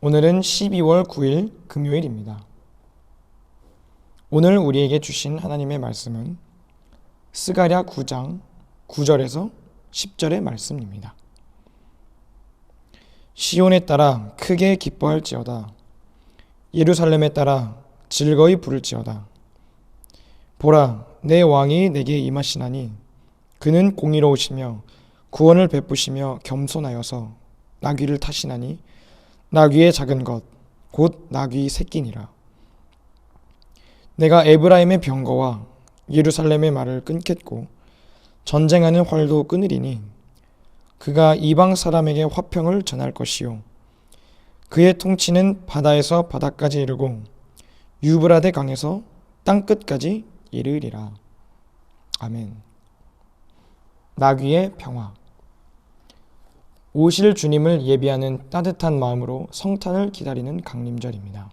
오늘은 12월 9일 금요일입니다. 오늘 우리에게 주신 하나님의 말씀은 스가랴 9장 9절에서 10절의 말씀입니다. 시온에 따라 크게 기뻐할지어다. 예루살렘에 따라 즐거이 부를지어다. 보라, 내 왕이 내게 임하시나니 그는 공의로우시며 구원을 베푸시며 겸손하여서 나귀를 타시나니 나귀의 작은 것 곧 나귀 새끼니라. 내가 에브라임의 병거와 예루살렘의 말을 끊겠고 전쟁하는 활도 끊으리니 그가 이방 사람에게 화평을 전할 것이요 그의 통치는 바다에서 바다까지 이르고 유브라데 강에서 땅 끝까지 이르리라. 아멘. 나귀의 평화. 오실 주님을 예비하는 따뜻한 마음으로 성탄을 기다리는 강림절입니다.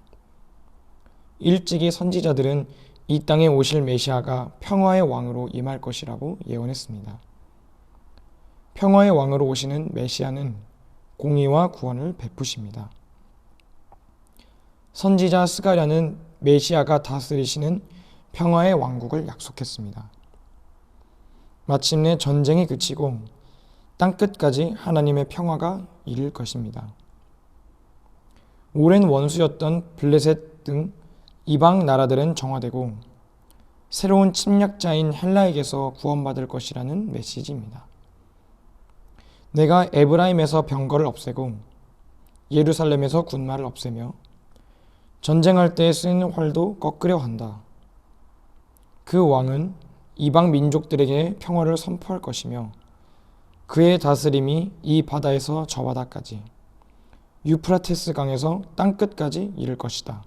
일찍이 선지자들은 이 땅에 오실 메시아가 평화의 왕으로 임할 것이라고 예언했습니다. 평화의 왕으로 오시는 메시아는 공의와 구원을 베푸십니다. 선지자 스가랴는 메시아가 다스리시는 평화의 왕국을 약속했습니다. 마침내 전쟁이 그치고 땅 끝까지 하나님의 평화가 이를 것입니다. 오랜 원수였던 블레셋 등 이방 나라들은 정화되고 새로운 침략자인 헬라에게서 구원받을 것이라는 메시지입니다. 내가 에브라임에서 병거를 없애고 예루살렘에서 군마를 없애며 전쟁할 때 쓰는 활도 꺾으려 한다. 그 왕은 이방 민족들에게 평화를 선포할 것이며 그의 다스림이 이 바다에서 저 바다까지 유프라테스 강에서 땅 끝까지 이를 것이다.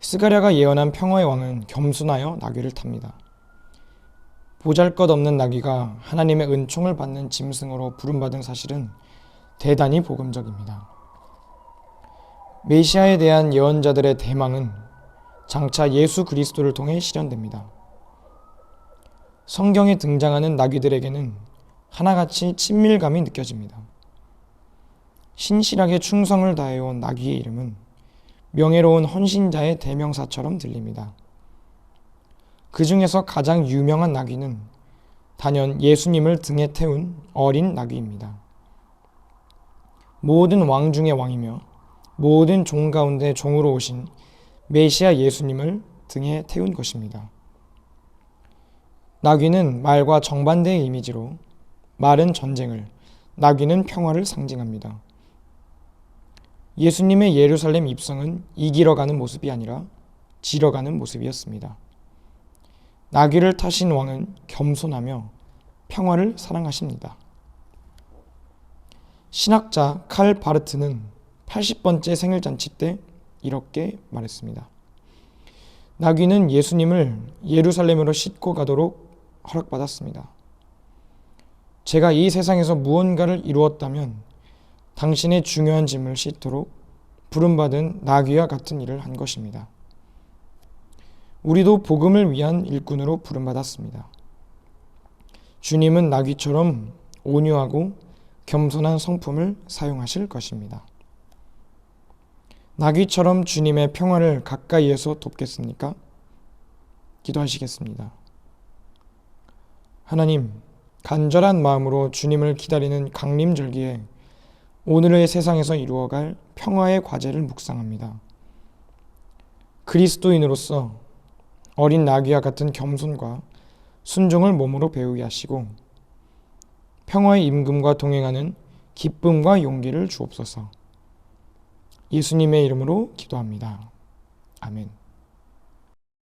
스가랴가 예언한 평화의 왕은 겸손하여 나귀를 탑니다. 보잘것없는 나귀가 하나님의 은총을 받는 짐승으로 부름받은 사실은 대단히 복음적입니다. 메시아에 대한 예언자들의 대망은 장차 예수 그리스도를 통해 실현됩니다. 성경에 등장하는 나귀들에게는 하나같이 친밀감이 느껴집니다. 신실하게 충성을 다해온 나귀의 이름은 명예로운 헌신자의 대명사처럼 들립니다. 그 중에서 가장 유명한 나귀는 단연 예수님을 등에 태운 어린 나귀입니다. 모든 왕 중의 왕이며 모든 종 가운데 종으로 오신 메시아 예수님을 등에 태운 것입니다. 나귀는 말과 정반대의 이미지로 말은 전쟁을, 나귀는 평화를 상징합니다. 예수님의 예루살렘 입성은 이기러 가는 모습이 아니라 지러 가는 모습이었습니다. 나귀를 타신 왕은 겸손하며 평화를 사랑하십니다. 신학자 칼 바르트는 80번째 생일잔치 때 이렇게 말했습니다. 나귀는 예수님을 예루살렘으로 싣고 가도록 허락받았습니다. 제가 이 세상에서 무언가를 이루었다면 당신의 중요한 짐을 싣도록 부름받은 나귀와 같은 일을 한 것입니다. 우리도 복음을 위한 일꾼으로 부름받았습니다. 주님은 나귀처럼 온유하고 겸손한 성품을 사용하실 것입니다. 나귀처럼 주님의 평화를 가까이에서 돕겠습니까? 기도하시겠습니다. 하나님, 간절한 마음으로 주님을 기다리는 강림절기에 오늘의 세상에서 이루어갈 평화의 과제를 묵상합니다. 그리스도인으로서 어린 나귀와 같은 겸손과 순종을 몸으로 배우게 하시고 평화의 임금과 동행하는 기쁨과 용기를 주옵소서. 예수님의 이름으로 기도합니다. 아멘.